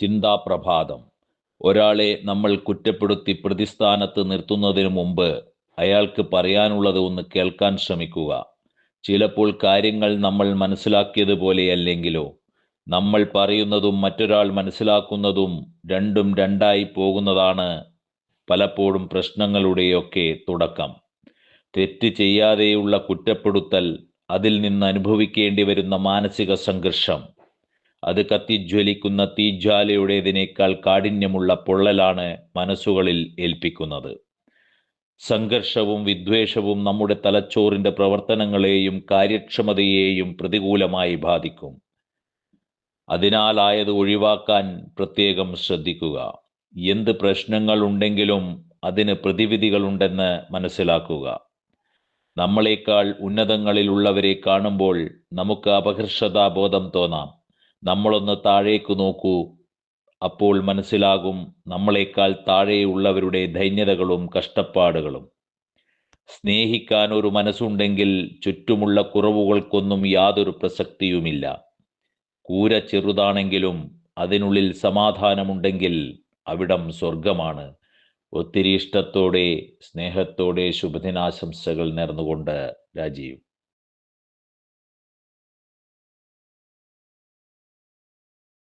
ചിന്താപ്രഭാതം. ഒരാളെ നമ്മൾ കുറ്റപ്പെടുത്തി പ്രതിസ്ഥാനത്ത് നിർത്തുന്നതിന് മുമ്പ് അയാൾക്ക് പറയാനുള്ളത് ഒന്ന് കേൾക്കാൻ ശ്രമിക്കുക. ചിലപ്പോൾ കാര്യങ്ങൾ നമ്മൾ മനസ്സിലാക്കിയതുപോലെയല്ലെങ്കിലോ നമ്മൾ പറയുന്നതും മറ്റൊരാൾ മനസ്സിലാക്കുന്നതും രണ്ടും രണ്ടായി പോകുന്നതാണ് പലപ്പോഴും പ്രശ്നങ്ങളുടെയൊക്കെ തുടക്കം. തെറ്റ് ചെയ്യാതെയുള്ള കുറ്റപ്പെടുത്തൽ അതിൽ നിന്ന് അനുഭവിക്കേണ്ടി വരുന്ന മാനസിക സംഘർഷം. അത് കത്തിജ്വലിക്കുന്ന തീജ്വാലയുടേതിനേക്കാൾ കാഠിന്യമുള്ള പൊള്ളലാണ് മനസ്സുകളിൽ ഏൽപ്പിക്കുന്നത്. സംഘർഷവും വിദ്വേഷവും നമ്മുടെ തലച്ചോറിന്റെ പ്രവർത്തനങ്ങളെയും കാര്യക്ഷമതയെയും പ്രതികൂലമായി ബാധിക്കും. അതിനാലായത് ഒഴിവാക്കാൻ പ്രത്യേകം ശ്രദ്ധിക്കുക. എന്ത് പ്രശ്നങ്ങൾ ഉണ്ടെങ്കിലും അതിന് പ്രതിവിധികളുണ്ടെന്ന് മനസ്സിലാക്കുക. നമ്മളെക്കാൾ ഉന്നതങ്ങളിലുള്ളവരെ കാണുമ്പോൾ നമുക്ക് അപഹർഷതാബോധം തോന്നാം. നമ്മളൊന്ന് താഴേക്ക് നോക്കൂ. അപ്പോൾ മനസ്സിലാകും നമ്മളെക്കാൾ താഴെയുള്ളവരുടെ ദൈന്യതകളും കഷ്ടപ്പാടുകളും. സ്നേഹിക്കാൻ ഒരു മനസ്സുണ്ടെങ്കിൽ ചുറ്റുമുള്ള കുറവുകൾക്കൊന്നും യാതൊരു പ്രസക്തിയുമില്ല. കൂര ചെറുതാണെങ്കിലും അതിനുള്ളിൽ സമാധാനമുണ്ടെങ്കിൽ അവിടം സ്വർഗമാണ് ഒത്തിരി ഇഷ്ടത്തോടെ സ്നേഹത്തോടെ ശുഭദിനാശംസകൾ നേർന്നുകൊണ്ട് രാജീവ്.